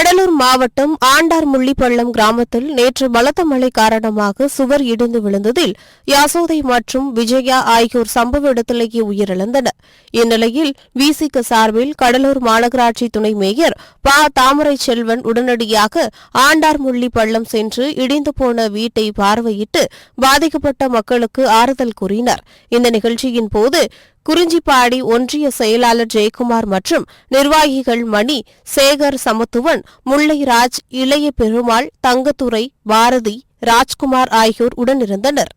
கடலூர் மாவட்டம் ஆண்டார்முள்ளிப்பள்ளம் கிராமத்தில் நேற்று பலத்த மழை காரணமாக சுவர் இடிந்து விழுந்ததில் யாசோதை மற்றும் விஜயா ஆகியோர் சம்பவ இடத்திலேயே உயிரிழந்தனர். இந்நிலையில் விசிக சார்பில் கடலூர் மாநகராட்சி துணை மேயர் ப. தாமரை செல்வன் உடனடியாக ஆண்டார்முள்ளிப்பள்ளம் சென்று இடிந்து போன வீட்டை பார்வையிட்டு பாதிக்கப்பட்ட மக்களுக்கு ஆறுதல் கூறினார். இந்த நிகழ்ச்சியின் போது குறிஞ்சிப்பாடி ஒன்றிய செயலாளர் ஜெயக்குமார் மற்றும் நிர்வாகிகள் மணி சேகர் சமத்துவன் முல்லைராஜ் இளைய பெருமாள் தங்கத்துறை பாரதி ராஜ்குமார் ஆகியோர் உடனிருந்தனர்.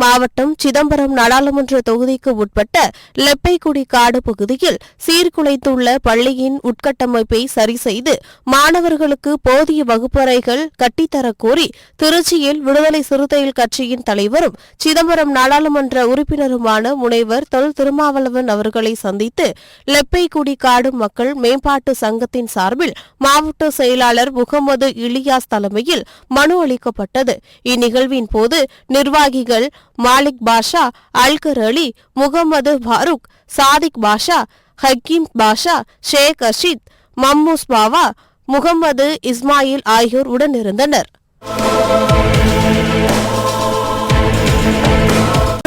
மாவட்டம் சிதம்பரம் நாடாளுமன்ற தொகுதிக்கு உட்பட்ட லெப்பைக்குடி காடு பகுதியில் சீர்குலைத்துள்ள பள்ளியின் உட்கட்டமைப்பை சரி செய்து மாணவர்களுக்கு போதிய வகுப்பறைகள் கட்டித்தரக் கோரி திருச்சியில் விடுதலை சிறுத்தைகள் கட்சியின் தலைவரும் சிதம்பரம் நாடாளுமன்ற உறுப்பினருமான முனைவர் தொல் திருமாவளவன் அவர்களை சந்தித்து லெப்பைக்குடி காடு மக்கள் மேம்பாட்டு சங்கத்தின் சார்பில் மாவட்ட செயலாளர் முகமது இலியாஸ் தலைமையில் மனு அளிக்கப்பட்டது. இந்நிகழ்வின் போது நிர்வாகிகள் மாலிக் பாஷா அல்கர் அலி முகமது ஃபாரூக் சாதிக் பாஷா ஹக்கீம் பாஷா ஷேக் அஷித் மம்மூஸ் பாவா முகமது இஸ்மாயில் ஆகியோர் உடனிருந்தனர்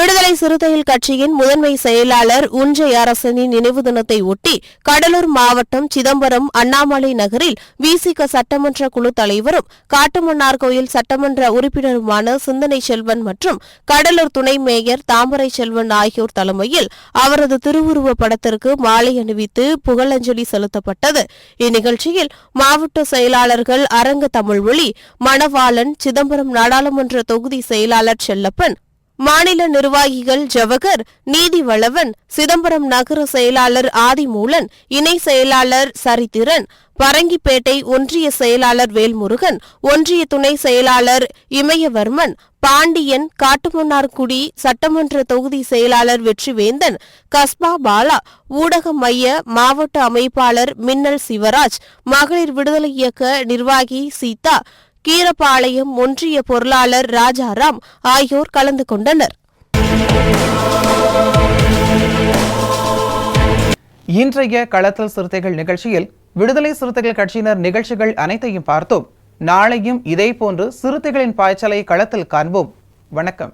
விடுதலை சிறுத்தைகள் கட்சியின் முதன்மை செயலாளர் உஞ்சை அரசனின் நினைவு தினத்தை ஒட்டி கடலூர் மாவட்டம் சிதம்பரம் அண்ணாமலை நகரில் விசிக சட்டமன்ற குழு தலைவரும் காட்டுமன்னார் கோயில் சட்டமன்ற உறுப்பினருமான சிந்தனை செல்வன் மற்றும் கடலூர் துணை மேயர் தாமரை செல்வன் ஆகியோர் தலைமையில் அவரது திருவுருவ படத்திற்கு மாலை அணிவித்து புகழஞ்சலி செலுத்தப்பட்டது. இந்நிகழ்ச்சியில் மாவட்ட செயலாளர்கள் அரங்க தமிழ்மொழி மணவாளன் சிதம்பரம் நாடாளுமன்ற தொகுதி செயலாளர் செல்லப்பன் மாநில நிர்வாகிகள் ஜவகர் நீதி வளவன் சிதம்பரம் நகர செயலாளர் ஆதிமூலன் இணை செயலாளர் சரித்திரன் பரங்கிப்பேட்டை ஒன்றிய செயலாளர் வேல்முருகன் ஒன்றிய துணை செயலாளர் இமயவர்மன் பாண்டியன் காட்டுமன்னார்குடி சட்டமன்ற தொகுதி செயலாளர் வெற்றிவேந்தன் கஸ்பா பாலா ஊடக மைய மாவட்ட அமைப்பாளர் மின்னல் சிவராஜ் மகளிர் விடுதலை இயக்க நிர்வாகி சீதா கீரப்பாளையம் ஒன்றிய பொருளாளர் ராஜாராம் ஆகியோர் கலந்து கொண்டனர். இன்றைய களத்தில் சிறுத்தைகள் நிகழ்ச்சியில் விடுதலை சிறுத்தைகள் கட்சியினர் நிகழ்ச்சிகள் அனைத்தையும் பார்த்தோம். நாளையும் இதேபோன்று சிறுத்தைகளின் பாய்ச்சலை களத்தில் காண்போம். வணக்கம்.